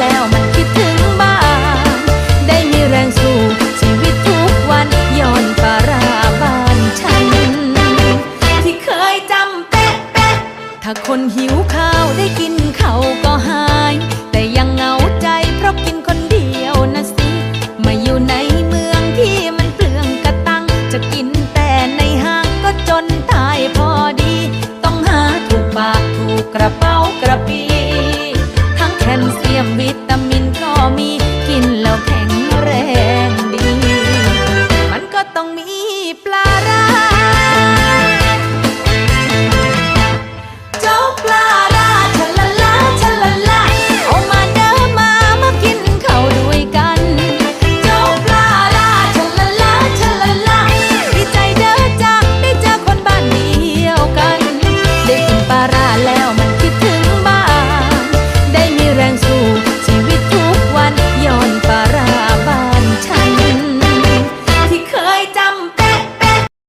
แล้วมันคิดถึงบ้าน ได้มีแรงสู้ชีวิตทุกวันย้อนปาร้านฉัน ที่เคยจำเป๊ะถ้าคนหิวข้าวได้กินเขาก็หาย แต่ยังเหงาใจเพราะกินคนเดียวนะสิ มาอยู่ในเมืองที่มันเปลืองกระตัง จะกินแต่ในห้างก็จนตายพอดี ต้องหาถูกปากถูกกระเป๋า pla